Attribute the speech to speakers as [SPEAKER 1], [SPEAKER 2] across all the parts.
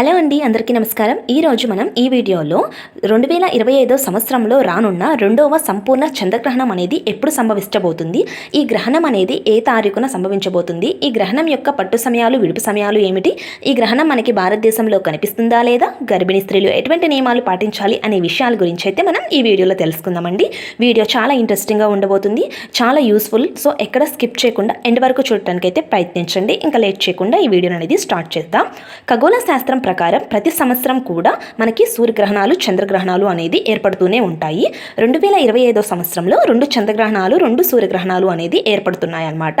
[SPEAKER 1] Hello అండి అందరికీ నమస్కారం. ఈరోజు మనం ఈ వీడియోలో రెండు వేల ఇరవై ఐదో సంవత్సరంలో రానున్న రెండవ సంపూర్ణ చంద్రగ్రహణం అనేది ఎప్పుడు సంభవించబోతుంది? ఈ గ్రహణం అనేది ఏ తారీఖున సంభవించబోతుంది? ఈ గ్రహణం యొక్క పట్టు సమయాలు విడుపు సమయాలు ఏమిటి? ఈ గ్రహణం మనకి భారతదేశంలో కనిపిస్తుందా లేదా? గర్భిణీ స్త్రీలు ఎటువంటి నియమాలు పాటించాలి అనే విషయాల గురించి అయితే మనం ఈ వీడియోలో తెలుసుకుందామండి. వీడియో చాలా ఇంట్రెస్టింగ్గా ఉండబోతుంది. చాలా యూస్ఫుల్. సో ఎక్కడ స్కిప్ చేయకుండా ఎండ్ వరకు చూడటానికి అయితే ప్రయత్నించండి. ఇంకా లేట్ చేయకుండా ఈ వీడియో అనేది స్టార్ట్ చేద్దాం. ఖగోళ శాస్త్రం ప్రకారం ప్రతి సంవత్సరం కూడా మనకి సూర్యగ్రహణాలు చంద్రగ్రహణాలు అనేది ఏర్పడుతూనే ఉంటాయి. రెండు వేల ఇరవై ఐదో సంవత్సరంలో రెండు చంద్రగ్రహణాలు రెండు సూర్యగ్రహణాలు అనేది ఏర్పడుతున్నాయి అన్నమాట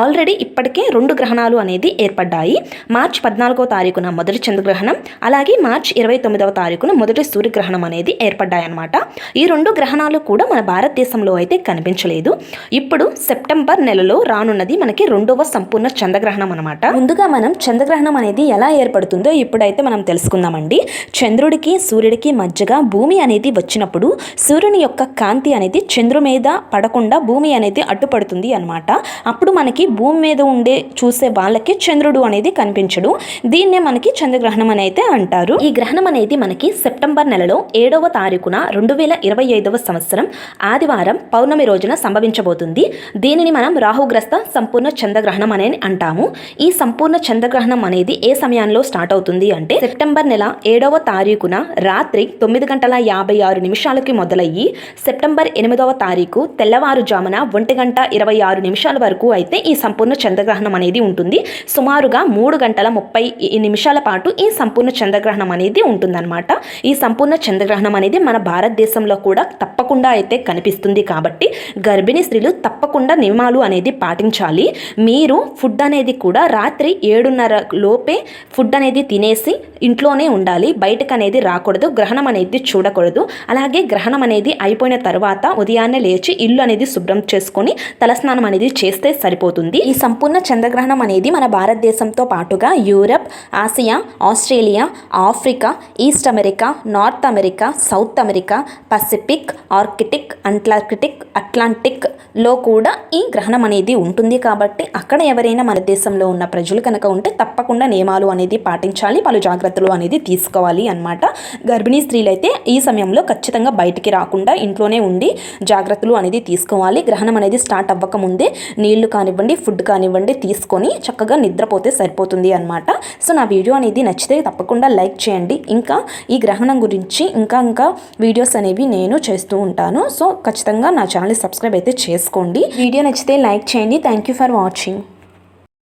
[SPEAKER 1] ఆల్రెడీ ఇప్పటికే రెండు గ్రహణాలు అనేది ఏర్పడ్డాయి. మార్చ్ పద్నాలుగో తారీఖున మొదటి చంద్రగ్రహణం అలాగే మార్చ్ ఇరవై తొమ్మిదవ తారీఖున మొదటి సూర్యగ్రహణం అనేది ఏర్పడ్డాయన్నమాట. ఈ రెండు గ్రహణాలు కూడా మన భారతదేశంలో అయితే కనిపించలేదు. ఇప్పుడు సెప్టెంబర్ నెలలో రానున్నది మనకి రెండవ సంపూర్ణ చంద్రగ్రహణం అనమాట ముందుగా మనం చంద్రగ్రహణం అనేది ఎలా ఏర్పడుతుందో ఇప్పుడు అయితే మనం తెలుసుకుందామండి. చంద్రుడికి సూర్యుడికి మధ్యగా భూమి అనేది వచ్చినప్పుడు సూర్యుని యొక్క కాంతి అనేది చంద్రు మీద పడకుండా భూమి అనేది అడ్డుపడుతుంది అనమాట అప్పుడు మనకి భూమి మీద ఉండే చూసే వాళ్ళకి చంద్రుడు అనేది కనిపించడు. దీన్నే మనకి చంద్రగ్రహణం అని అయితే అంటారు. ఈ గ్రహణం అనేది మనకి సెప్టెంబర్ నెలలో ఏడవ తారీఖున రెండు వేల ఇరవై ఐదవ సంవత్సరం ఆదివారం పౌర్ణమి రోజున సంభవించబోతుంది. దీనిని మనం రాహుగ్రస్త సంపూర్ణ చంద్రగ్రహణం అని అంటాము. ఈ సంపూర్ణ చంద్రగ్రహణం అనేది ఏ సమయంలో స్టార్ట్ అవుతుంది? అంటే సెప్టెంబర్ నెల ఏడవ తారీఖున రాత్రి తొమ్మిది గంటల యాభై ఆరు నిమిషాలకి మొదలయ్యి సెప్టెంబర్ ఎనిమిదవ తారీఖు తెల్లవారుజామున ఒంటి గంట ఇరవై ఆరు నిమిషాల వరకు అయితే ఈ సంపూర్ణ చంద్రగ్రహణం అనేది ఉంటుంది. సుమారుగా మూడు గంటల ముప్పై నిమిషాల పాటు ఈ సంపూర్ణ చంద్రగ్రహణం అనేది ఉంటుందన్నమాట. ఈ సంపూర్ణ చంద్రగ్రహణం అనేది మన భారతదేశంలో కూడా తప్పకుండా అయితే కనిపిస్తుంది కాబట్టి గర్భిణీ స్త్రీలు తప్పకుండా నియమాలు అనేది పాటించాలి. మీరు ఫుడ్ అనేది కూడా రాత్రి ఏడున్నర లోపే ఫుడ్ అనేది తినే తినేసి ఇంట్లోనే ఉండాలి బయటకు అనేది రాకూడదు గ్రహణం అనేది చూడకూడదు. అలాగే గ్రహణం అనేది అయిపోయిన తర్వాత ఉదయాన్నే లేచి ఇల్లు అనేది శుభ్రం చేసుకొని తలస్నానం అనేది చేస్తే సరిపోతుంది. ఈ సంపూర్ణ చంద్రగ్రహణం అనేది మన భారతదేశంతో పాటుగా Europe Asia Australia Africa east America north America south America Pacific Arctic Antarctic అట్లాంటిక్లో కూడా ఈ గ్రహణం అనేది ఉంటుంది కాబట్టి అక్కడ ఎవరైనా మన దేశంలో ఉన్న ప్రజలు కనుక ఉంటే తప్పకుండా నియమాలు అనేది పాటించాలి. పలు జాగ్రత్తలు అనేది తీసుకోవాలి అన్నమాట. గర్భిణీ స్త్రీలు అయితే ఈ సమయంలో ఖచ్చితంగా బయటికి రాకుండా ఇంట్లోనే ఉండి జాగ్రత్తలు అనేది తీసుకోవాలి. గ్రహణం అనేది స్టార్ట్ అవ్వక ముందే నీళ్ళు కానివ్వండి ఫుడ్ కానివ్వండి తీసుకొని చక్కగా నిద్రపోతే సరిపోతుంది అనమాట సో నా వీడియో అనేది నచ్చితే తప్పకుండా లైక్ చేయండి. ఇంకా ఈ గ్రహణం గురించి ఇంకా ఇంకా వీడియోస్ అనేవి నేను చేస్తూ ఉంటాను. సో ఖచ్చితంగా నా ఛానల్ సబ్స్క్రైబ్ అయితే చేసుకోండి. వీడియో నచ్చితే లైక్ చేయండి. Thank you for watching.